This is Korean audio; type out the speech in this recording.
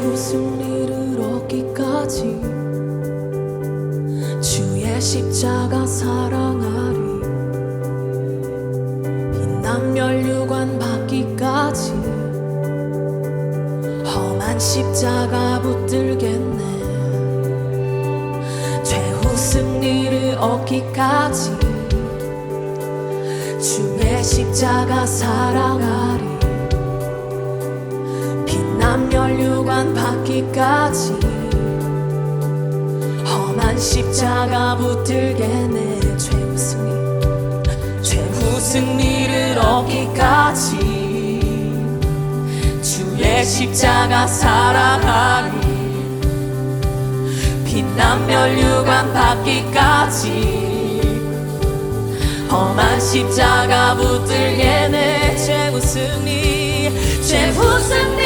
그 승리를 얻기까지. 주의 십자가 사랑하리. 흰남열류관 받기까지. 험한 십자가 붙들겠네. 최후 승리를 얻기까지. 주의 십자가 사랑하리. 멸류관 받기까지 험한 십자가 붙들겠네 최후 승리 최후 승리를 얻기까지 주의 십자가 사랑하리. 빛난 멸류관 받기까지 험한 십자가 붙들겠네 최후 승리 최후 승리